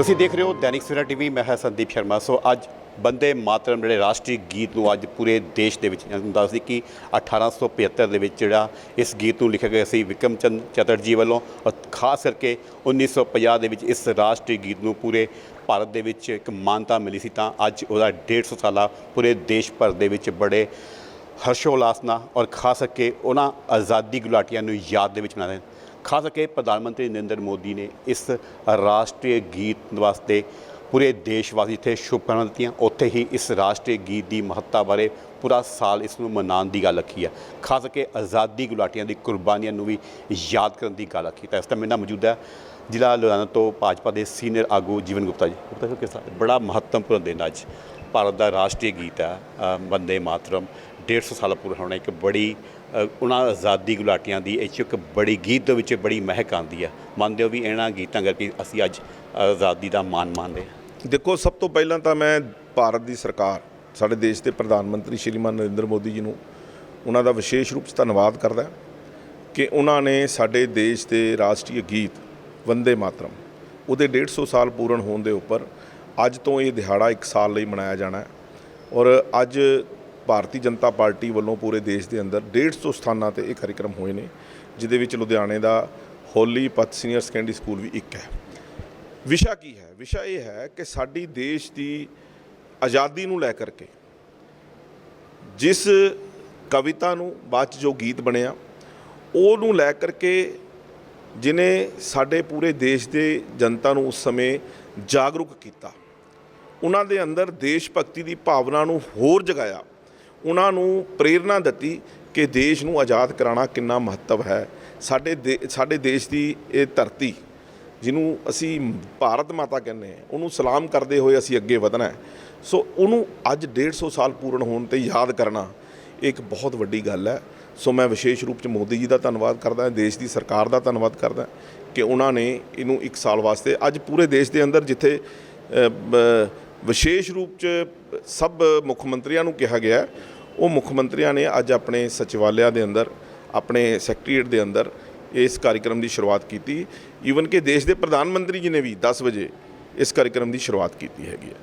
ਤੁਸੀਂ ਦੇਖ ਰਹੇ ਹੋ ਦੈਨਿਕ ਸਵੇਰਾ ਟੀਵੀ, ਮੈਂ ਹਾਂ ਸੰਦੀਪ ਸ਼ਰਮਾ। ਸੋ ਅੱਜ ਬੰਦੇ ਮਾਤਰਮ ਜਿਹੜੇ ਰਾਸ਼ਟਰੀ ਗੀਤ ਨੂੰ ਅੱਜ ਪੂਰੇ ਦੇਸ਼ ਦੇ ਵਿੱਚ ਤੁਹਾਨੂੰ ਦੱਸ ਦਈਏ ਕਿ 1875 ਦੇ ਵਿੱਚ ਜਿਹੜਾ ਇਸ ਗੀਤ ਨੂੰ ਲਿਖਿਆ ਗਿਆ ਸੀ ਵਿਕਰਮ ਚੰਦ ਚਟਰਜੀ ਵੱਲੋਂ ਔਰ ਖਾਸ ਕਰਕੇ 1950 ਦੇ ਵਿੱਚ ਇਸ ਰਾਸ਼ਟਰੀ ਗੀਤ ਨੂੰ ਪੂਰੇ ਭਾਰਤ ਦੇ ਵਿੱਚ ਇੱਕ ਮਾਨਤਾ ਮਿਲੀ ਸੀ, ਤਾਂ ਅੱਜ ਉਹਦਾ 150 ਸਾਲਾ ਪੂਰੇ ਦੇਸ਼ ਭਰ ਦੇ ਵਿੱਚ ਬੜੇ ਹਰਸ਼ੋਲਾਸ ਨਾਲ ਔਰ ਖਾਸ ਕਰਕੇ ਉਹਨਾਂ ਆਜ਼ਾਦੀ ਗੁਲਾਟੀਆਂ ਨੂੰ ਯਾਦ ਦੇ ਵਿੱਚ ਮਨਾਉਂਦੇ ਹਨ ਖਾਸ ਕਰਕੇ ਪ੍ਰਧਾਨ ਮੰਤਰੀ ਨਰਿੰਦਰ ਮੋਦੀ ਨੇ ਇਸ ਰਾਸ਼ਟਰੀ ਗੀਤ ਵਾਸਤੇ ਪੂਰੇ ਦੇਸ਼ ਵਾਸੀ ਇੱਥੇ ਸ਼ੁਭਕਾਮਨਾਵਾਂ ਦਿੱਤੀਆਂ। ਉੱਥੇ ਹੀ ਇਸ ਰਾਸ਼ਟਰੀ ਗੀਤ ਦੀ ਮਹੱਤਤਾ ਬਾਰੇ ਪੂਰਾ ਸਾਲ ਇਸ ਨੂੰ ਮਨਾਉਣ ਦੀ ਗੱਲ ਆਖੀ ਹੈ। ਖਾਸ ਕਰਕੇ ਆਜ਼ਾਦੀ ਗੁਲਾਟੀਆਂ ਦੀ ਕੁਰਬਾਨੀਆਂ ਨੂੰ ਵੀ ਯਾਦ ਕਰਨ ਦੀ ਗੱਲ ਆਖੀ ਤਾਂ ਇਸ ਟਾਈਮ ਮੇਰੇ ਨਾਲ ਮੌਜੂਦ ਹੈ। ਜ਼ਿਲ੍ਹਾ ਲੁਧਿਆਣਾ ਤੋਂ ਭਾਜਪਾ ਦੇ ਸੀਨੀਅਰ ਆਗੂ ਜੀਵਨ ਗੁਪਤਾ ਜੀ। ਗੁਪਤਾ ਜੀ ਕਿਸ ਬੜਾ ਮਹੱਤਵਪੂਰਨ ਦਿਨ ਅੱਜ। ਭਾਰਤ ਦਾ ਰਾਸ਼ਟਰੀ ਗੀਤ ਹੈ ਅ, ਵੰਦੇ ਮਾਤਰਮ। 150 ਸਾਲ ਪੂਰਾ ਹੋਣਾ ਇੱਕ ਬੜੀ ਉਹਨਾਂ ਆਜ਼ਾਦੀ ਗੁਲਾਟੀਆਂ ਦੀ ਇਹ 'ਚ ਇੱਕ ਬੜੀ ਗੀਤ ਦੇ ਵਿੱਚ ਬੜੀ ਮਹਿਕ ਆਉਂਦੀ ਹੈ ਮੰਨਦੇ ਹੋ ਵੀ ਇਹਨਾਂ ਗੀਤਾਂ ਕਰਕੇ ਅਸੀਂ ਅੱਜ ਆਜ਼ਾਦੀ ਦਾ ਮਾਣ ਮਾਣਦੇ ਹਾਂ। ਦੇਖੋ, ਸਭ ਤੋਂ ਪਹਿਲਾਂ ਤਾਂ ਮੈਂ ਭਾਰਤ ਦੀ ਸਰਕਾਰ, ਸਾਡੇ ਦੇਸ਼ ਦੇ ਪ੍ਰਧਾਨ ਮੰਤਰੀ ਸ਼੍ਰੀਮਾਨ ਨਰਿੰਦਰ ਮੋਦੀ ਜੀ ਨੂੰ ਉਹਨਾਂ ਦਾ ਵਿਸ਼ੇਸ਼ ਰੂਪ 'ਚ ਧੰਨਵਾਦ ਕਰਦਾ ਕਿ ਉਹਨਾਂ ਨੇ ਸਾਡੇ ਦੇਸ਼ ਦੇ ਰਾਸ਼ਟਰੀ ਗੀਤ ਵੰਦੇ ਮਾਤਰਮ, ਉਹਦੇ 150 ਸਾਲ ਪੂਰਨ ਹੋਣ ਦੇ ਉੱਪਰ ਅੱਜ ਤੋਂ ਇਹ ਦਿਹਾੜਾ 1 ਸਾਲ ਲਈ ਮਨਾਇਆ ਜਾਣਾ ਹੈ। ਔਰ ਅੱਜ ਭਾਰਤੀ ਜਨਤਾ ਪਾਰਟੀ ਵੱਲੋਂ ਪੂਰੇ ਦੇਸ਼ ਦੇ ਅੰਦਰ 150 ਸਥਾਨਾਂ ਤੇ ਇਹ ਕਾਰਜਕ੍ਰਮ ਹੋਏ ਨੇ ਜਿਦੇ ਵਿੱਚ ਲੁਧਿਆਣੇ ਦਾ ਹੋਲੀ ਪਤ ਸੀਨੀਅਰ ਸੈਕੰਡਰੀ ਸਕੂਲ ਵੀ ਇੱਕ ਹੈ। ਵਿਸ਼ਾ ਕੀ ਹੈ? ਵਿਸ਼ਾ ਇਹ ਹੈ ਕਿ ਸਾਡੀ ਦੇਸ਼ ਦੀ ਆਜ਼ਾਦੀ ਨੂੰ ਲੈ ਕਰਕੇ ਜਿਸ ਕਵਿਤਾ ਨੂੰ ਬਾਅਦ 'ਚ ਜੋ ਗੀਤ ਬਣਿਆ ਉਹ ਨੂੰ ਲੈ ਕਰਕੇ ਜਿਨੇ ਸਾਡੇ ਪੂਰੇ ਦੇਸ਼ ਦੇ ਜਨਤਾ ਨੂੰ ਉਸ ਸਮੇਂ ਜਾਗਰੂਕ ਕੀਤਾ, ਉਹਨਾਂ ਦੇ ਅੰਦਰ ਦੇਸ਼ ਭਗਤੀ ਦੀ ਭਾਵਨਾ ਨੂੰ ਹੋਰ ਜਗਾਇਆ ਉਹਨਾਂ ਨੂੰ ਪ੍ਰੇਰਣਾ ਦਿੱਤੀ ਕਿ ਦੇਸ਼ ਨੂੰ ਆਜ਼ਾਦ ਕਰਾਉਣਾ ਕਿੰਨਾ ਮਹੱਤਵ ਹੈ। ਸਾਡੇ ਦੇ- ਸਾਡੇ ਦੇਸ਼ ਦੀ ਇਹ ਧਰਤੀ, ਜਿਹਨੂੰ ਅਸੀਂ ਭਾਰਤ ਮਾਤਾ ਕਹਿੰਦੇ ਹਾਂ, ਉਹਨੂੰ ਸਲਾਮ ਕਰਦੇ ਹੋਏ ਅਸੀਂ ਅੱਗੇ ਵਧਣਾ ਹੈ। ਸੋ ਉਹਨੂੰ ਅੱਜ 150 ਸਾਲ ਪੂਰਨ ਹੋਣ ਤੇ ਯਾਦ ਕਰਨਾ ਇਹ ਇੱਕ ਬਹੁਤ ਵੱਡੀ ਗੱਲ ਹੈ। ਸੋ ਮੈਂ ਵਿਸ਼ੇਸ਼ ਰੂਪ ਚ ਮੋਦੀ ਜੀ ਦਾ ਧੰਨਵਾਦ ਕਰਦਾ ਹਾਂ, ਦੇਸ਼ ਦੀ ਸਰਕਾਰ ਦਾ ਧੰਨਵਾਦ ਕਰਦਾ ਕਿ ਉਹਨਾਂ ਨੇ ਇਹਨੂੰ ਇੱਕ ਸਾਲ ਵਾਸਤੇ ਅੱਜ ਪੂਰੇ ਦੇਸ਼ ਦੇ ਅੰਦਰ ਜਿੱਥੇ ਵਿਸ਼ੇਸ਼ ਰੂਪ ਚ ਸਭ ਮੁੱਖ ਮੰਤਰੀਆਂ ਨੂੰ ਕਿਹਾ ਗਿਆ ਉਹ ਮੁੱਖ ਮੰਤਰੀਆਂ ਨੇ ਅੱਜ ਆਪਣੇ ਸਚਿਵਾਲਿਆਂ ਦੇ ਅੰਦਰ, ਆਪਣੇ ਸੈਕਟਰੀਏਟ ਦੇ ਅੰਦਰ ਇਸ ਕਾਰਜਕ੍ਰਮ ਦੀ ਸ਼ੁਰੂਆਤ ਕੀਤੀ। ਈਵਨ ਕਿ ਦੇਸ਼ ਦੇ ਪ੍ਰਧਾਨ ਮੰਤਰੀ ਜੀ ਨੇ ਵੀ 10 ਵਜੇ ਇਸ ਕਾਰਜਕ੍ਰਮ ਦੀ ਸ਼ੁਰੂਆਤ ਕੀਤੀ ਹੈਗੀ ਹੈ।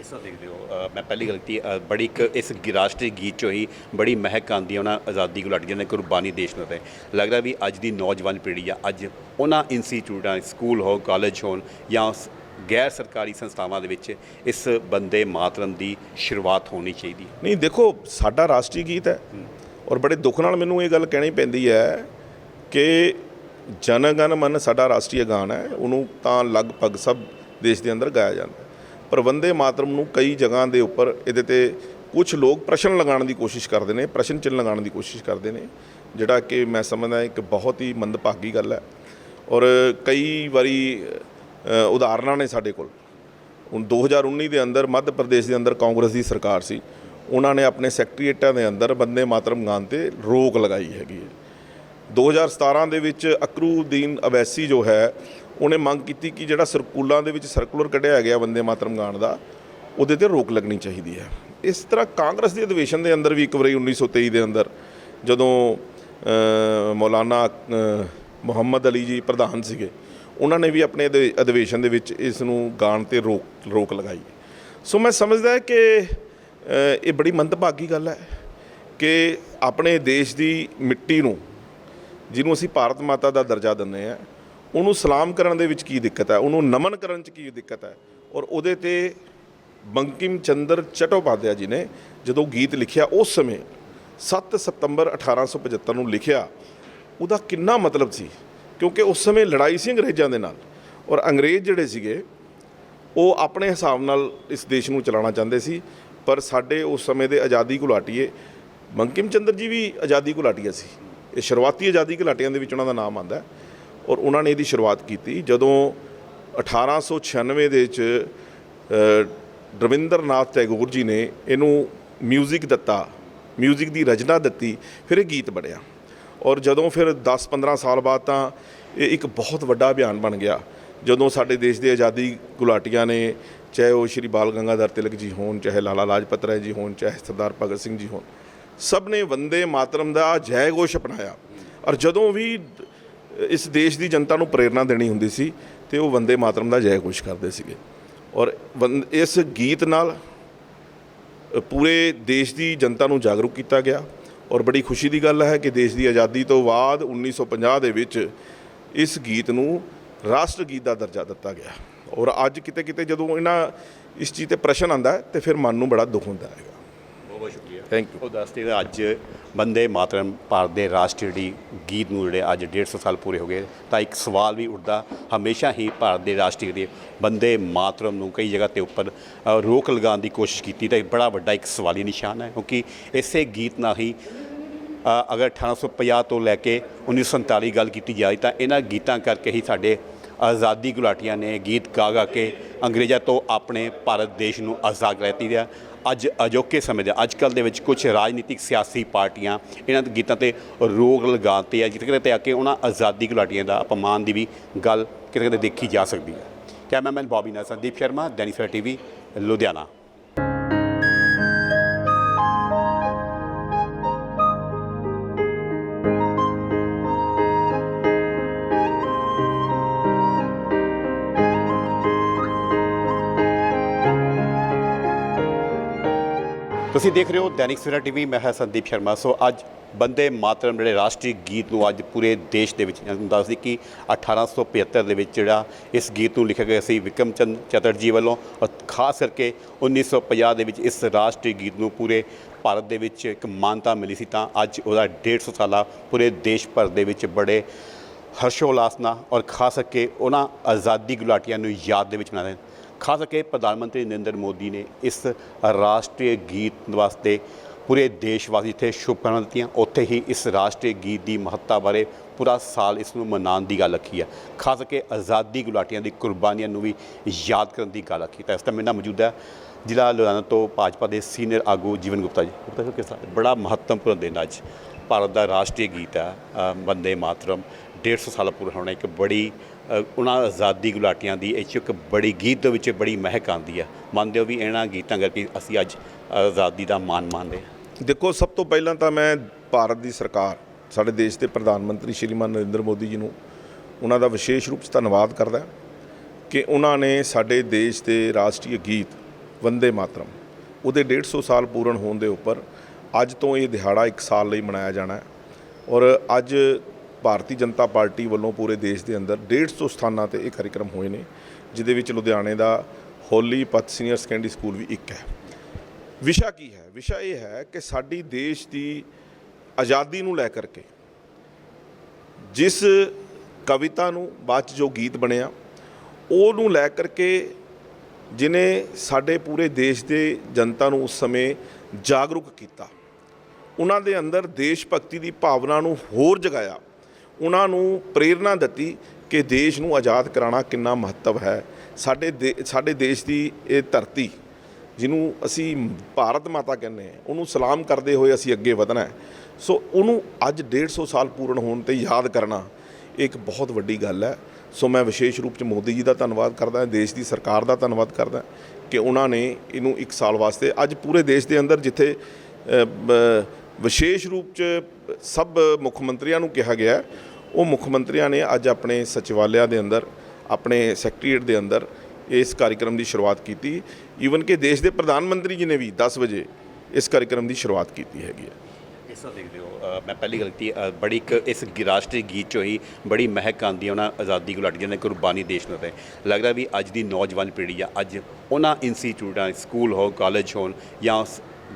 ਇਸ ਤਰ੍ਹਾਂ ਦੇਖਦੇ ਹੋ ਮੈਂ ਪਹਿਲੀ ਗੱਲ ਕੀਤੀ ਬੜੀ ਇੱਕ ਇਸ ਗੀ- ਰਾਸ਼ਟਰੀ ਗੀਤ ਚੋਂ ਹੀ ਬੜੀ ਮਹਿਕ ਆਉਂਦੀ ਹੈ, ਉਹਨਾਂ ਆਜ਼ਾਦੀ ਗੁਲਾਟੀਆਂ ਨੇ ਕੁਰਬਾਨੀ ਦੇਸ਼ ਨੂੰ ਤੇ ਲੱਗਦਾ ਵੀ ਅੱਜ ਦੀ ਨੌਜਵਾਨ ਪੀੜ੍ਹੀ ਆ ਅੱਜ ਉਹਨਾਂ ਇੰਸਟੀਚਿਊਟਾਂ ਸਕੂਲ ਹੋ ਕਾਲਜ ਹੋਣ ਜਾਂ ਗੈਰ ਸਰਕਾਰੀ ਸੰਸਥਾਵਾਂ ਦੇ ਵਿੱਚ ਇਸ ਬੰਦੇ ਮਾਤਰਮ ਦੀ ਸ਼ੁਰੂਆਤ ਹੋਣੀ ਚਾਹੀਦੀ ਹੈ। ਨਹੀਂ ਦੇਖੋ ਸਾਡਾ ਰਾਸ਼ਟਰੀ ਗੀਤ ਹੈ ਔਰ ਬੜੇ ਦੁੱਖ ਨਾਲ ਮੈਨੂੰ ਇਹ ਗੱਲ ਕਹਿਣੀ ਪੈਂਦੀ ਹੈ ਕਿ ਜਨ ਗਣ ਮਨ ਸਾਡਾ ਰਾਸ਼ਟਰੀ ਗਾਨ ਹੈ ਉਹਨੂੰ ਤਾਂ ਲਗਭਗ ਸਭ ਦੇਸ਼ ਦੇ ਅੰਦਰ ਗਾਇਆ ਜਾਂਦਾ। ਪਰ ਵੰਦੇ ਮਾਤਰਮ ਨੂੰ ਕਈ ਜਗ੍ਹਾ ਦੇ ਉੱਪਰ ਇਹਦੇ ਤੇ ਕੁਝ ਲੋਕ ਪ੍ਰਸ਼ਨ ਲਗਾਉਣ ਦੀ ਕੋਸ਼ਿਸ਼ ਕਰਦੇ ਨੇ ਪ੍ਰਸ਼ਨ ਚਿੰਨ੍ਹ ਲਗਾਉਣ ਦੀ ਕੋਸ਼ਿਸ਼ ਕਰਦੇ ਨੇ ਜਿਹੜਾ ਕਿ ਮੈਂ ਸਮਝਦਾ ਇੱਕ ਬਹੁਤ ਹੀ ਮੰਦਭਾਗੀ ਗੱਲ ਹੈ। ਔਰ ਕਈ ਵਾਰੀ ਉਦਾਹਰਨਾਂ ਨੇ ਸਾਡੇ ਕੋਲ। ਹੁਣ 2019 ਦੇ ਅੰਦਰ ਮੱਧ ਪ੍ਰਦੇਸ਼ ਦੇ ਅੰਦਰ ਕਾਂਗਰਸ ਦੀ ਸਰਕਾਰ ਸੀ। ਉਹਨਾਂ ਨੇ ਆਪਣੇ ਸੈਕਟਰੀਏਟਾਂ ਦੇ ਅੰਦਰ ਬੰਦੇ ਮਾਤਰਮ ਗਾਨ ਤੇ ਰੋਕ ਲਗਾਈ ਹੈਗੀ ਹੈ। 2017 ਦੇ ਵਿੱਚ ਅਕਰੂਦੀਨ ਅਵੈਸੀ ਜੋ ਹੈ, ਉਹਨੇ ਮੰਗ ਕੀਤੀ ਕਿ ਜਿਹੜਾ ਸਰਕੂਲਾਂ ਦੇ ਵਿੱਚ ਸਰਕੂਲਰ ਕੱਢਿਆ ਗਿਆ ਬੰਦੇ ਮਾਤਰਮ ਗਾਨ ਦਾ, ਉਹਦੇ ਤੇ ਰੋਕ ਲੱਗਣੀ ਚਾਹੀਦੀ ਹੈ। ਇਸ ਤਰ੍ਹਾਂ ਕਾਂਗਰਸ ਦੇ ਅਧਿਵੇਸ਼ਨ ਦੇ ਅੰਦਰ ਵੀ ਇੱਕ ਵਾਰੀ 1923 ਦੇ ਅੰਦਰ ਜਦੋਂ ਮੌਲਾਨਾ ਮੁਹੰਮਦ ਅਲੀ ਜੀ ਪ੍ਰਧਾਨ ਸੀਗੇ ਉਹਨਾਂ ਨੇ ਵੀ ਆਪਣੇ ਅਧਿ- ਅਧਿਵੇਸ਼ਨ ਦੇ ਵਿੱਚ ਇਸ ਨੂੰ ਗਾਣ ਤੇ ਰੋਕ ਰੋਕ ਲਗਾਈ। ਸੋ ਮੈਂ ਸਮਝਦਾ ਕਿ ਇਹ ਬੜੀ ਮੰਦਭਾਗੀ ਗੱਲ ਹੈ ਕਿ ਆਪਣੇ ਦੇਸ਼ ਦੀ ਮਿੱਟੀ ਨੂੰ, ਜਿਹਨੂੰ ਅਸੀਂ ਭਾਰਤ ਮਾਤਾ ਦਾ ਦਰਜਾ ਦਿੰਦੇ ਆ ਉਹਨੂੰ ਸਲਾਮ ਕਰਨ ਦੇ ਵਿੱਚ ਕੀ ਦਿੱਕਤ ਹੈ, ਉਹਨੂੰ ਨਮਨ ਕਰਨ 'ਚ ਕੀ ਦਿੱਕਤ ਹੈ ਔਰ ਉਹਦੇ ਤੇ ਬੰਕਿਮ ਚੰਦਰ ਚਟੋਪਾਧਿਆ ਜੀ ਨੇ ਜਦੋਂ ਗੀਤ ਲਿਖਿਆ ਉਸ ਸਮੇਂ 7 ਸਤੰਬਰ 1875 ਨੂੰ ਲਿਖਿਆ, ਉਹਦਾ ਕਿੰਨਾ ਮਤਲਬ ਸੀ? ਕਿਉਂਕਿ ਉਸ ਸਮੇਂ ਲੜਾਈ ਸੀ ਅੰਗਰੇਜ਼ਾਂ ਦੇ ਨਾਲ ਔਰ ਅੰਗਰੇਜ਼ ਜਿਹੜੇ ਸੀਗੇ ਉਹ ਆਪਣੇ ਹਿਸਾਬ ਨਾਲ ਇਸ ਦੇਸ਼ ਨੂੰ ਚਲਾਉਣਾ ਚਾਹੁੰਦੇ ਸੀ ਪਰ ਸਾਡੇ ਉਸ ਸਮੇਂ ਦੇ ਆਜ਼ਾਦੀ ਘੁਲਾਟੀਏ ਬੰਕਿਮ ਚੰਦਰ ਜੀ ਵੀ ਆਜ਼ਾਦੀ ਘੁਲਾਟੀਆ ਸੀ ਇਹ ਸ਼ੁਰੂਆਤੀ ਆਜ਼ਾਦੀ ਘੁਲਾਟੀਆਂ ਦੇ ਵਿੱਚ ਉਹਨਾਂ ਦਾ ਨਾਮ ਆਂਦਾ ਹੈ ਔਰ ਉਹਨਾਂ ਨੇ ਇਹਦੀ ਸ਼ੁਰੂਆਤ ਕੀਤੀ ਜਦੋਂ 1896 ਦੇ ਵਿੱਚ ਅ, ਰਵਿੰਦਰਨਾਥ ਟੈਗੋਰ ਜੀ ਨੇ ਇਹਨੂੰ 뮤직 ਦਿੱਤਾ 뮤직 ਦੀ ਰਚਨਾ ਦਿੱਤੀ ਫਿਰ ਇਹ ਗੀਤ ਬਣਿਆ ਔਰ ਜਦੋਂ ਫਿਰ 10-15 ਸਾਲ ਬਾਅਦ ਤਾਂ ਇਹ ਇੱਕ ਬਹੁਤ ਵੱਡਾ ਅਭਿਆਨ ਬਣ ਗਿਆ। ਜਦੋਂ ਸਾਡੇ ਦੇਸ਼ ਦੇ ਆਜ਼ਾਦੀ ਗੁਲਾਟੀਆਂ ਨੇ, ਚਾਹੇ ਉਹ ਸ਼੍ਰੀ ਬਾਲ ਗੰਗਾਧਰ ਤਿਲਕ ਜੀ ਹੋਣ, ਚਾਹੇ ਲਾਲਾ ਲਾਜਪਤ ਰਾਏ ਜੀ ਹੋਣ, ਚਾਹੇ ਸਰਦਾਰ ਭਗਤ ਸਿੰਘ ਜੀ ਹੋਣ, ਸਭ ਨੇ ਵੰਦੇ ਮਾਤਰਮ ਦਾ ਜੈ ਘੋਸ਼ ਅਪਣਾਇਆ। ਔਰ ਜਦੋਂ ਵੀ ਇਸ ਦੇਸ਼ ਦੀ ਜਨਤਾ ਨੂੰ ਪ੍ਰੇਰਣਾ ਦੇਣੀ ਹੁੰਦੀ ਸੀ, ਤੇ ਉਹ ਵੰਦੇ ਮਾਤਰਮ ਦਾ ਜੈ ਘੋਸ਼ ਕਰਦੇ ਸੀਗੇ। ਔਰ ਵੰ- ਇਸ ਗੀਤ ਨਾਲ ਪੂਰੇ ਦੇਸ਼ ਦੀ ਜਨਤਾ ਨੂੰ ਜਾਗਰੂਕ ਕੀਤਾ ਗਿਆ। ਔਰ ਬੜੀ ਖੁਸ਼ੀ ਦੀ ਗੱਲ ਹੈ ਕਿ ਦੇਸ਼ ਦੀ ਆਜ਼ਾਦੀ ਤੋਂ ਬਾਅਦ 1950 ਦੇ ਵਿੱਚ ਇਸ ਗੀਤ ਨੂੰ ਰਾਸ਼ਟਰ ਗੀਤ ਦਾ ਦਰਜਾ ਦਿੱਤਾ ਗਿਆ। ਔਰ ਅੱਜ ਕਿਤੇ ਕਿਤੇ ਜਦੋਂ ਇਹਨਾਂ ਇਸ ਚੀਜ਼ ਤੇ ਪ੍ਰਸ਼ਨ ਆਂਦਾ ਹੈ ਤੇ ਫਿਰ ਮਨ ਨੂੰ ਬੜਾ ਦੁੱਖ ਹੁੰਦਾ ਹੈਗਾ। ਬਹੁਤ ਬਹੁਤ ਸ਼ੁਕਰੀਆ। ਥੈਂਕ ਯੂ ਉਹ ਦੱਸਦੇ ਨੇ ਅੱਜ ਬੰਦੇ ਮਾਤਰਮ ਭਾਰਤ ਦੇ ਰਾਸ਼ਟਰੀ ਜਿਹੜੀ ਗੀਤ ਨੂੰ ਜਿਹੜੇ ਅੱਜ 150 ਸਾਲ ਪੂਰੇ ਹੋ ਗਏ ਤਾਂ ਇੱਕ ਸਵਾਲ ਵੀ ਉੱਠਦਾ ਹਮੇਸ਼ਾ ਹੀ ਭਾਰਤ ਦੇ ਰਾਸ਼ਟਰੀ ਦੇ ਬੰਦੇ ਮਾਤਰਮ ਨੂੰ ਕਈ ਜਗ੍ਹਾ ਤੇ ਉੱਪਰ ਰੋਕ ਲਗਾਉਣ ਦੀ ਕੋਸ਼ਿਸ਼ ਕੀਤੀ ਤਾਂ ਇਹ ਬੜਾ ਵੱਡਾ ਇੱਕ ਸਵਾਲੀ ਨਿਸ਼ਾਨ ਹੈ ਕਿਉਂਕਿ ਇਸੇ ਗੀਤ ਨਾਲ ਹੀ ਅ, ਅਗਰ 1850 ਤੋਂ ਲੈ ਕੇ 1947 ਗੱਲ ਕੀਤੀ ਜਾਏ ਤਾਂ ਇਹਨਾਂ ਗੀਤਾਂ ਕਰਕੇ ਹੀ ਸਾਡੇ ਆਜ਼ਾਦੀ ਗੁਲਾਟੀਆਂ ਨੇ ਗੀਤ ਗਾ ਗਾ ਕੇ ਅੰਗਰੇਜ਼ਾਂ ਤੋਂ ਆਪਣੇ ਭਾਰਤ ਦੇਸ਼ ਨੂੰ ਆਜ਼ਾਦ ਕਰਤੀ ਦਿਆ ਅੱਜ ਅਜੋਕੇ ਸਮੇਂ ਦੇ ਅੱਜ ਕੱਲ੍ਹ ਦੇ ਵਿੱਚ ਕੁਝ ਰਾਜਨੀਤਿਕ ਸਿਆਸੀ ਪਾਰਟੀਆਂ ਇਹਨਾਂ ਦੇ ਗੀਤਾਂ ਤੇ ਰੋਕ ਲਗਾਉਂਦੇ ਆ, ਜਿੱਥੇ ਕਿਤੇ ਆ ਕੇ ਉਹਨਾਂ ਆਜ਼ਾਦੀ ਗੁਲਾਟੀਆਂ ਦਾ ਅਪਮਾਨ ਦੀ ਵੀ ਗੱਲ ਕਿਤੇ ਕਿਤੇ ਦੇਖੀ ਜਾ ਸਕਦੀ ਹੈ ਕੈਮਰਾਮੈਨ ਬੌਬੀ ਨਾਲ ਸੰਦੀਪ ਸ਼ਰਮਾ, ਦੈਨਿਕ ਸਵੇਰਾ ਟੀਵੀ, ਲੁਧਿਆਣਾ। ਤੁਸੀਂ ਦੇਖ ਰਹੇ ਹੋ ਦੈਨਿਕ ਸਵੇਰਾ ਟੀਵੀ, ਮੈਂ ਹਾਂ ਸੰਦੀਪ ਸ਼ਰਮਾ। ਸੋ ਅੱਜ ਬੰਦੇ ਮਾਤਰਮ ਜਿਹੜੇ ਰਾਸ਼ਟਰੀ ਗੀਤ ਨੂੰ ਅੱਜ ਪੂਰੇ ਦੇਸ਼ ਦੇ ਵਿੱਚ ਤੁਹਾਨੂੰ ਦੱਸਦੀ ਕਿ 1875 ਦੇ ਵਿੱਚ ਜਿਹੜਾ ਇਸ ਗੀਤ ਨੂੰ ਲਿਖਿਆ ਗਿਆ ਸੀ ਵਿਕਰਮ ਚੰਦ ਚਟਰਜੀ ਵੱਲੋਂ ਔਰ ਖਾਸ ਕਰਕੇ 1950 ਦੇ ਵਿੱਚ ਇਸ ਰਾਸ਼ਟਰੀ ਗੀਤ ਨੂੰ ਪੂਰੇ ਭਾਰਤ ਦੇ ਵਿੱਚ ਇੱਕ ਮਾਨਤਾ ਮਿਲੀ ਸੀ ਤਾਂ ਅੱਜ ਉਹਦਾ 150 ਸਾਲਾ ਪੂਰੇ ਦੇਸ਼ ਭਰ ਦੇ ਵਿੱਚ ਬੜੇ ਹਰਸ਼ੋਲਾਸ ਨਾਲ ਔਰ ਖਾਸ ਕਰਕੇ ਉਹਨਾਂ ਆਜ਼ਾਦੀ ਗੁਲਾਟੀਆਂ ਨੂੰ ਯਾਦ ਦੇ ਵਿੱਚ ਮਨਾਉਂਦੇ ਹਨ ਖਾਸ ਕਰਕੇ ਪ੍ਰਧਾਨ ਮੰਤਰੀ ਨਰਿੰਦਰ ਮੋਦੀ ਨੇ ਇਸ ਰਾਸ਼ਟਰੀ ਗੀਤ ਵਾਸਤੇ ਪੂਰੇ ਦੇਸ਼ ਵਾਸੀ ਜਿੱਥੇ ਸ਼ੁਭਕਾਮਨਾਵਾਂ ਦਿੱਤੀਆਂ। ਉੱਥੇ ਹੀ ਇਸ ਰਾਸ਼ਟਰੀ ਗੀਤ ਦੀ ਮਹੱਤਤਾ ਬਾਰੇ ਪੂਰਾ ਸਾਲ ਇਸ ਨੂੰ ਮਨਾਉਣ ਦੀ ਗੱਲ ਆਖੀ ਹੈ। ਖਾਸ ਕਰਕੇ ਆਜ਼ਾਦੀ ਗੁਲਾਟੀਆਂ ਦੀ ਕੁਰਬਾਨੀਆਂ ਨੂੰ ਵੀ ਯਾਦ ਕਰਨ ਦੀ ਗੱਲ ਆਖੀ ਤਾਂ ਇਸ ਟਾਈਮ ਮੇਰੇ ਮੌਜੂਦਾ ਜ਼ਿਲ੍ਹਾ ਲੁਧਿਆਣਾ ਤੋਂ ਭਾਜਪਾ ਦੇ ਸੀਨੀਅਰ ਆਗੂ ਜੀਵਨ ਗੁਪਤਾ ਜੀ। ਗੁਪਤਾ ਜੀ ਕਿਸ ਤਰ੍ਹਾਂ? ਬੜਾ ਮਹੱਤਵਪੂਰਨ ਦਿਨ ਅੱਜ। ਭਾਰਤ ਦਾ ਰਾਸ਼ਟਰੀ ਗੀਤ ਹੈ ਬੰਦੇ ਵੰਦੇ ਮਾਤਰਮ। 150 ਸਾਲ ਪੂਰਾ ਹੋਣਾ, ਇੱਕ ਬੜੀ ਉਹਨਾਂ ਆਜ਼ਾਦੀ ਗੁਲਾਟੀਆਂ ਦੀ, ਇਹ 'ਚ ਇੱਕ ਬੜੀ ਗੀਤ ਦੇ ਵਿੱਚ ਬੜੀ ਮਹਿਕ ਆਉਂਦੀ ਹੈ ਮੰਨਦੇ ਹੋ ਵੀ ਇਹਨਾਂ ਗੀਤਾਂ ਕਰਕੇ ਅਸੀਂ ਅੱਜ ਆਜ਼ਾਦੀ ਦਾ ਮਾਣ ਮਾਣਦੇ ਹਾਂ। ਦੇਖੋ, ਸਭ ਤੋਂ ਪਹਿਲਾਂ ਤਾਂ ਮੈਂ ਭਾਰਤ ਦੀ ਸਰਕਾਰ, ਸਾਡੇ ਦੇਸ਼ ਦੇ ਪ੍ਰਧਾਨ ਮੰਤਰੀ ਸ਼੍ਰੀਮਾਨ ਨਰਿੰਦਰ ਮੋਦੀ ਜੀ ਨੂੰ ਉਹਨਾਂ ਦਾ ਵਿਸ਼ੇਸ਼ ਰੂਪ 'ਚ ਧੰਨਵਾਦ ਕਰਦਾ ਕਿ ਉਹਨਾਂ ਨੇ ਸਾਡੇ ਦੇਸ਼ ਦੇ ਰਾਸ਼ਟਰੀ ਗੀਤ ਵੰਦੇ ਮਾਤਰਮ, ਉਹਦੇ 150 ਸਾਲ ਪੂਰਨ ਹੋਣ ਦੇ ਉੱਪਰ ਅੱਜ ਤੋਂ ਇਹ ਦਿਹਾੜਾ 1 ਸਾਲ ਲਈ ਮਨਾਇਆ ਜਾਣਾ ਹੈ। ਔਰ ਅੱਜ ਭਾਰਤੀ ਜਨਤਾ ਪਾਰਟੀ ਵੱਲੋਂ ਪੂਰੇ ਦੇਸ਼ ਦੇ ਅੰਦਰ 150 ਸਥਾਨਾਂ ਤੇ ਇਹ ਕਾਰਜਕ੍ਰਮ ਹੋਏ ਨੇ, ਜਿਹਦੇ ਵਿੱਚ ਲੁਧਿਆਣੇ ਦਾ ਹੋਲੀ ਪਤ ਸੀਨੀਅਰ ਸੈਕੰਡਰੀ ਸਕੂਲ ਵੀ ਇੱਕ ਹੈ। ਵਿਸ਼ਾ ਕੀ ਹੈ? ਵਿਸ਼ਾ ਇਹ ਹੈ ਕਿ ਸਾਡੀ ਦੇਸ਼ ਦੀ ਆਜ਼ਾਦੀ ਨੂੰ ਲੈ ਕਰਕੇ ਜਿਸ ਕਵਿਤਾ ਨੂੰ ਬਾਅਦ 'ਚ ਜੋ ਗੀਤ ਬਣਿਆ ਉਹ ਨੂੰ ਲੈ ਕਰਕੇ ਜਿਨੇ ਸਾਡੇ ਪੂਰੇ ਦੇਸ਼ ਦੇ ਜਨਤਾ ਨੂੰ ਉਸ ਸਮੇਂ ਜਾਗਰੂਕ ਕੀਤਾ, ਉਹਨਾਂ ਦੇ ਅੰਦਰ ਦੇਸ਼ ਭਗਤੀ ਦੀ ਭਾਵਨਾ ਨੂੰ ਹੋਰ ਜਗਾਇਆ ਉਹਨਾਂ ਨੂੰ ਪ੍ਰੇਰਣਾ ਦਿੱਤੀ ਕਿ ਦੇਸ਼ ਨੂੰ ਆਜ਼ਾਦ ਕਰਾਉਣਾ ਕਿੰਨਾ ਮਹੱਤਵ ਹੈ। ਸਾਡੇ ਦੇ- ਸਾਡੇ ਦੇਸ਼ ਦੀ ਇਹ ਧਰਤੀ ਜਿਹਨੂੰ ਅਸੀਂ ਭਾਰਤ ਮਾਤਾ ਕਹਿੰਦੇ ਹਾਂ, ਉਹਨੂੰ ਸਲਾਮ ਕਰਦੇ ਹੋਏ ਅਸੀਂ ਅੱਗੇ ਵਧਣਾ ਸੋ ਉਹਨੂੰ ਅੱਜ 150 ਸਾਲ ਪੂਰਨ ਹੋਣ ਤੇ ਯਾਦ ਕਰਨਾ ਇਹ ਇੱਕ ਬਹੁਤ ਵੱਡੀ ਗੱਲ ਹੈ। ਸੋ ਮੈਂ ਵਿਸ਼ੇਸ਼ ਰੂਪ 'ਚ ਮੋਦੀ ਜੀ ਦਾ ਧੰਨਵਾਦ ਕਰਦਾ ਹਾਂ, ਦੇਸ਼ ਦੀ ਸਰਕਾਰ ਦਾ ਧੰਨਵਾਦ ਕਰਦਾ ਕਿ ਉਹਨਾਂ ਨੇ ਇਹਨੂੰ ਇੱਕ ਸਾਲ ਵਾਸਤੇ ਅੱਜ ਪੂਰੇ ਦੇਸ਼ ਦੇ ਅੰਦਰ ਜਿੱਥੇ ਵਿਸ਼ੇਸ਼ ਰੂਪ 'ਚ ਸਭ ਮੁੱਖ ਮੰਤਰੀਆਂ ਨੂੰ ਕਿਹਾ ਗਿਆ ਉਹ ਮੁੱਖ ਮੰਤਰੀਆਂ ਨੇ ਅੱਜ ਆਪਣੇ ਸਚਿਵਾਲਿਆ ਦੇ ਅੰਦਰ, ਆਪਣੇ ਸੈਕਟਰੀਏਟ ਦੇ ਅੰਦਰ ਇਸ ਕਾਰਜਕ੍ਰਮ ਦੀ ਸ਼ੁਰੂਆਤ ਕੀਤੀ। ਈਵਨ ਕਿ ਦੇਸ਼ ਦੇ ਪ੍ਰਧਾਨ ਮੰਤਰੀ ਜੀ ਨੇ ਵੀ 10 ਵਜੇ ਇਸ ਕਾਰਜਕ੍ਰਮ ਦੀ ਸ਼ੁਰੂਆਤ ਕੀਤੀ ਹੈਗੀ ਹੈ। ਕਿਸ ਤਰ੍ਹਾਂ ਦੇਖਦੇ ਹੋ ਮੈਂ ਪਹਿਲੀ ਗੱਲ ਕੀਤੀ ਬੜੀ ਇੱਕ ਇਸ ਰਾਸ਼ਟਰੀ ਗੀਤ 'ਚ ਹੋਈ ਬੜੀ ਮਹਿਕ ਆਉਂਦੀ ਹੈ, ਉਹਨਾਂ ਆਜ਼ਾਦੀ ਗੁਲਾਟੀਆਂ ਨੇ ਕੁਰਬਾਨੀ ਦੇਸ਼ ਨੂੰ ਤੇ ਲੱਗਦਾ ਵੀ ਅੱਜ ਦੀ ਨੌਜਵਾਨ ਪੀੜ੍ਹੀ ਆ ਅੱਜ ਉਹਨਾਂ ਇੰਸਟੀਚਿਊਟਾਂ ਸਕੂਲ ਹੋ ਕਾਲਜ ਹੋਣ ਜਾਂ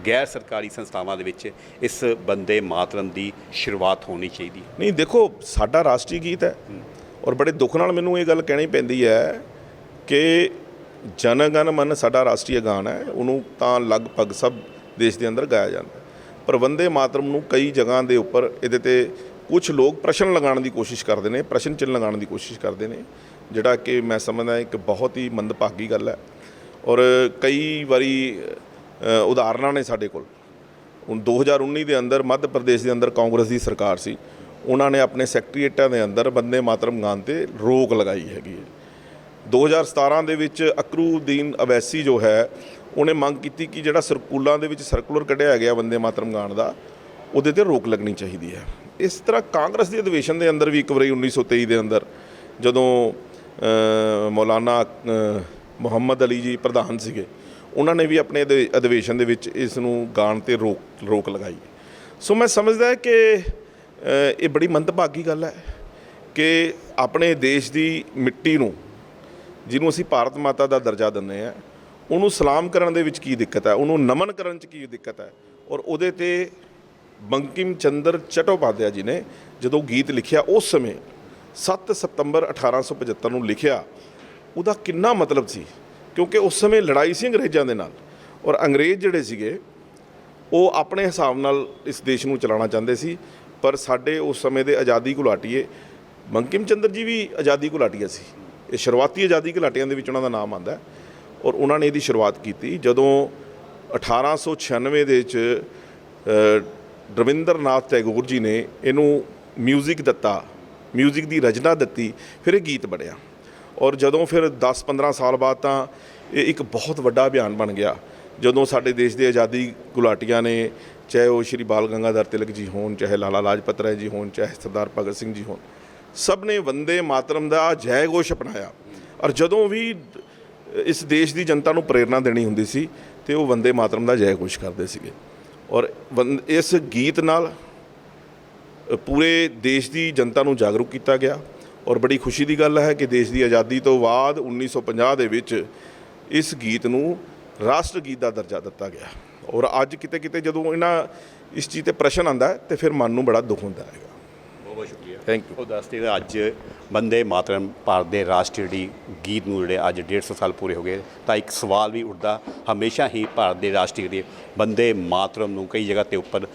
ਗੈਰ ਸਰਕਾਰੀ ਸੰਸਥਾਵਾਂ ਦੇ ਵਿੱਚ ਇਸ ਬੰਦੇ ਮਾਤਰਮ ਦੀ ਸ਼ੁਰੂਆਤ ਹੋਣੀ ਚਾਹੀਦੀ ਹੈ। ਨਹੀਂ ਦੇਖੋ ਸਾਡਾ ਰਾਸ਼ਟਰੀ ਗੀਤ ਹੈ ਔਰ ਬੜੇ ਦੁੱਖ ਨਾਲ ਮੈਨੂੰ ਇਹ ਗੱਲ ਕਹਿਣੀ ਪੈਂਦੀ ਹੈ ਕਿ ਜਨ ਗਣ ਮਨ ਸਾਡਾ ਰਾਸ਼ਟਰੀ ਗਾਨ ਹੈ ਉਹਨੂੰ ਤਾਂ ਲਗਭਗ ਸਭ ਦੇਸ਼ ਦੇ ਅੰਦਰ ਗਾਇਆ ਜਾਂਦਾ। ਪਰ ਵੰਦੇ ਮਾਤਰਮ ਨੂੰ ਕਈ ਜਗ੍ਹਾ ਦੇ ਉੱਪਰ ਇਹਦੇ ਤੇ ਕੁਝ ਲੋਕ ਪ੍ਰਸ਼ਨ ਲਗਾਉਣ ਦੀ ਕੋਸ਼ਿਸ਼ ਕਰਦੇ ਨੇ ਪ੍ਰਸ਼ਨ ਚਿੰਨ੍ਹ ਲਗਾਉਣ ਦੀ ਕੋਸ਼ਿਸ਼ ਕਰਦੇ ਨੇ ਜਿਹੜਾ ਕਿ ਮੈਂ ਸਮਝਦਾ ਇੱਕ ਬਹੁਤ ਹੀ ਮੰਦਭਾਗੀ ਗੱਲ ਹੈ। ਔਰ ਕਈ ਵਾਰੀ ਉਦਾਹਰਨਾਂ ਨੇ ਸਾਡੇ ਕੋਲ। ਹੁਣ 2019 ਦੇ ਅੰਦਰ ਮੱਧ ਪ੍ਰਦੇਸ਼ ਦੇ ਅੰਦਰ ਕਾਂਗਰਸ ਦੀ ਸਰਕਾਰ ਸੀ। ਉਹਨਾਂ ਨੇ ਆਪਣੇ ਸੈਕਟਰੀਏਟਾਂ ਦੇ ਅੰਦਰ ਬੰਦੇ ਮਾਤਰਮ ਗਾਨ ਤੇ ਰੋਕ ਲਗਾਈ ਹੈਗੀ ਹੈ। 2017 ਦੇ ਵਿੱਚ ਅਕਰੂਦੀਨ ਅਵੈਸੀ ਜੋ ਹੈ, ਉਹਨੇ ਮੰਗ ਕੀਤੀ ਕਿ ਜਿਹੜਾ ਸਰਕੂਲਾਂ ਦੇ ਵਿੱਚ ਸਰਕੂਲਰ ਕੱਢਿਆ ਗਿਆ ਬੰਦੇ ਮਾਤਰਮ ਗਾਨ ਦਾ, ਉਹਦੇ ਤੇ ਰੋਕ ਲੱਗਣੀ ਚਾਹੀਦੀ ਹੈ। ਇਸ ਤਰ੍ਹਾਂ ਕਾਂਗਰਸ ਦੇ ਅਧਿਵੇਸ਼ਨ ਦੇ ਅੰਦਰ ਵੀ ਇੱਕ ਵਾਰੀ 1923 ਦੇ ਅੰਦਰ ਜਦੋਂ ਮੌਲਾਨਾ ਮੁਹੰਮਦ ਅਲੀ ਜੀ ਪ੍ਰਧਾਨ ਸੀਗੇ ਉਹਨਾਂ ਨੇ ਵੀ ਆਪਣੇ ਅਧਿ- ਅਧਿਵੇਸ਼ਨ ਦੇ ਵਿੱਚ ਇਸ ਨੂੰ ਗਾਣ ਤੇ ਰੋਕ ਰੋਕ ਲਗਾਈ। ਸੋ ਮੈਂ ਸਮਝਦਾ ਕਿ ਅ, ਇਹ ਬੜੀ ਮੰਦਭਾਗੀ ਗੱਲ ਹੈ ਕਿ ਆਪਣੇ ਦੇਸ਼ ਦੀ ਮਿੱਟੀ ਨੂੰ ਜਿਹਨੂੰ ਅਸੀਂ ਭਾਰਤ ਮਾਤਾ ਦਾ ਦਰਜਾ ਦਿੰਦੇ ਆ ਉਹਨੂੰ ਸਲਾਮ ਕਰਨ ਦੇ ਵਿੱਚ ਕੀ ਦਿੱਕਤ ਹੈ? ਉਹਨੂੰ ਨਮਨ ਕਰਨ 'ਚ ਕੀ ਦਿੱਕਤ ਹੈ? ਔਰ ਉਹਦੇ ਤੇ ਬੰਕਿਮ ਚੰਦਰ ਚਟੋਪਾਧਿਆ ਜੀ ਨੇ ਜਦੋਂ ਗੀਤ ਲਿਖਿਆ ਉਸ ਸਮੇਂ 7 ਸਤੰਬਰ 1875 ਨੂੰ ਲਿਖਿਆ ਉਹਦਾ ਕਿੰਨਾ ਮਤਲਬ ਸੀ? ਕਿਉਂਕਿ ਉਸ ਸਮੇਂ ਲੜਾਈ ਸੀ ਅੰਗਰੇਜ਼ਾਂ ਦੇ ਨਾਲ ਔਰ ਅੰਗਰੇਜ਼ ਜਿਹੜੇ ਸੀਗੇ, ਉਹ ਆਪਣੇ ਹਿਸਾਬ ਨਾਲ ਇਸ ਦੇਸ਼ ਨੂੰ ਚਲਾਉਣਾ ਚਾਹੁੰਦੇ ਸੀ, ਪਰ ਸਾਡੇ ਉਸ ਸਮੇਂ ਦੇ ਆਜ਼ਾਦੀ ਘੁਲਾਟੀਏ ਮੰਕਿਮ ਚੰਦਰ ਜੀ ਵੀ ਆਜ਼ਾਦੀ ਘੁਲਾਟੀਆ ਸੀ। ਇਹ ਸ਼ੁਰੂਆਤੀ ਆਜ਼ਾਦੀ ਘੁਲਾਟੀਆਂ ਦੇ ਵਿੱਚ ਉਹਨਾਂ ਦਾ ਨਾਮ ਆਉਂਦਾ ਔਰ ਉਹਨਾਂ ਨੇ ਇਹਦੀ ਸ਼ੁਰੂਆਤ ਕੀਤੀ ਜਦੋਂ 1896 ਦੇ ਵਿੱਚ ਰਵਿੰਦਰਨਾਥ ਟੈਗੋਰ ਜੀ ਨੇ ਇਹਨੂੰ ਮਿਊਜ਼ਿਕ ਦਿੱਤਾ ਮਿਊਜ਼ਿਕ ਦੀ ਰਚਨਾ ਦਿੱਤੀ, ਫਿਰ ਇਹ ਗੀਤ ਬਣਿਆ। ਔਰ ਜਦੋਂ ਫਿਰ 10-15 ਸਾਲ ਬਾਅਦ ਤਾਂ ਇਹ ਇੱਕ ਬਹੁਤ ਵੱਡਾ ਅਭਿਆਨ ਬਣ ਗਿਆ। ਜਦੋਂ ਸਾਡੇ ਦੇਸ਼ ਦੇ ਆਜ਼ਾਦੀ ਗੁਲਾਟੀਆਂ ਨੇ, ਚਾਹੇ ਉਹ ਸ਼੍ਰੀ ਬਾਲ ਗੰਗਾਧਰ ਤਿਲਕ ਜੀ ਹੋਣ, ਚਾਹੇ ਲਾਲਾ ਲਾਜਪਤ ਰਾਏ ਜੀ ਹੋਣ, ਚਾਹੇ ਸਰਦਾਰ ਭਗਤ ਸਿੰਘ ਜੀ ਹੋਣ, ਸਭ ਨੇ ਵੰਦੇ ਮਾਤਰਮ ਦਾ ਜੈ ਘੋਸ਼ ਅਪਣਾਇਆ। ਔਰ ਜਦੋਂ ਵੀ ਇਸ ਦੇਸ਼ ਦੀ ਜਨਤਾ ਨੂੰ ਪ੍ਰੇਰਣਾ ਦੇਣੀ ਹੁੰਦੀ ਸੀ, ਤੇ ਉਹ ਵੰਦੇ ਮਾਤਰਮ ਦਾ ਜੈ ਘੋਸ਼ ਕਰਦੇ ਸੀਗੇ। ਔਰ ਵੰ- ਇਸ ਗੀਤ ਨਾਲ ਪੂਰੇ ਦੇਸ਼ ਦੀ ਜਨਤਾ ਨੂੰ ਜਾਗਰੂਕ ਕੀਤਾ ਗਿਆ। ਔਰ ਬੜੀ ਖੁਸ਼ੀ ਦੀ ਗੱਲ ਹੈ ਕਿ ਦੇਸ਼ ਦੀ ਆਜ਼ਾਦੀ ਤੋਂ ਬਾਅਦ 1950 ਦੇ ਵਿੱਚ ਇਸ ਗੀਤ ਨੂੰ ਰਾਸ਼ਟਰ ਗੀਤ ਦਾ ਦਰਜਾ ਦਿੱਤਾ ਗਿਆ। ਔਰ ਅੱਜ ਕਿਤੇ ਕਿਤੇ ਜਦੋਂ ਇਹਨਾਂ ਇਸ ਚੀਜ਼ ਤੇ ਪ੍ਰਸ਼ਨ ਆਂਦਾ ਤੇ ਫਿਰ ਮਨ ਨੂੰ ਬੜਾ ਦੁੱਖ ਹੁੰਦਾ ਹੈਗਾ। ਥੈਂਕ ਯੂ ਉਹ ਦੱਸਦੇ ਨੇ ਅੱਜ ਬੰਦੇ ਮਾਤਰਮ ਭਾਰਤ ਦੇ ਰਾਸ਼ਟਰੀ ਗੀਤ ਨੂੰ ਜਿਹੜੇ ਅੱਜ 150 ਸਾਲ ਪੂਰੇ ਹੋ ਗਏ ਤਾਂ ਇੱਕ ਸਵਾਲ ਵੀ ਉੱਠਦਾ ਹਮੇਸ਼ਾ ਹੀ ਭਾਰਤ ਦੇ ਰਾਸ਼ਟਰੀ ਗੀਤ ਬੰਦੇ ਮਾਤਰਮ ਨੂੰ ਕਈ ਜਗ੍ਹਾ ਤੇ ਉੱਪਰ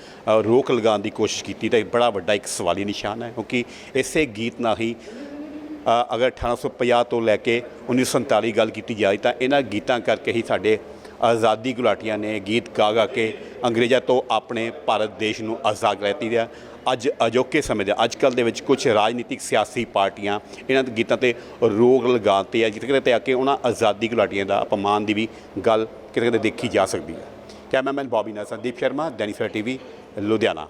ਰੋਕ ਲਗਾਉਣ ਦੀ ਕੋਸ਼ਿਸ਼ ਕੀਤੀ ਤਾਂ ਇਹ ਬੜਾ ਵੱਡਾ ਇੱਕ ਸਵਾਲੀ ਨਿਸ਼ਾਨ ਹੈ ਕਿਉਂਕਿ ਇਸੇ ਗੀਤ ਨਾਲ ਹੀ ਅ, ਅਗਰ 1850 ਤੋਂ ਲੈ ਕੇ 1947 ਗੱਲ ਕੀਤੀ ਜਾਏ ਤਾਂ ਇਹਨਾਂ ਗੀਤਾਂ ਕਰਕੇ ਹੀ ਸਾਡੇ ਆਜ਼ਾਦੀ ਗੁਲਾਟੀਆਂ ਨੇ ਗੀਤ ਗਾ ਗਾ ਕੇ ਅੰਗਰੇਜ਼ਾਂ ਤੋਂ ਆਪਣੇ ਭਾਰਤ ਦੇਸ਼ ਨੂੰ ਆਜ਼ਾਦ ਕਰਤੀ ਦਿਆ ਅੱਜ ਅਜੋਕੇ ਸਮੇਂ ਦੇ, ਅੱਜ ਕੱਲ੍ਹ ਦੇ ਵਿੱਚ ਕੁਝ ਰਾਜਨੀਤਿਕ ਸਿਆਸੀ ਪਾਰਟੀਆਂ ਇਹਨਾਂ ਦੇ ਗੀਤਾਂ ਤੇ ਰੋਕ ਲਗਾਉਂਦੇ ਆ, ਜਿੱਥੇ ਕਿਤੇ ਆ ਕੇ ਉਹਨਾਂ ਆਜ਼ਾਦੀ ਘੁਲਾਟੀਆਂ ਦਾ ਅਪਮਾਨ ਦੀ ਵੀ ਗੱਲ ਕਿਤੇ ਕਿਤੇ ਦੇਖੀ ਜਾ ਸਕਦੀ ਹੈ। ਕੈਮਰਾਮੈਨ ਬੌਬੀ ਨਾਲ ਸੰਦੀਪ ਸ਼ਰਮਾ ਦੈਨਿਕ ਸਵੇਰਾ ਟੀਵੀ, ਲੁਧਿਆਣਾ।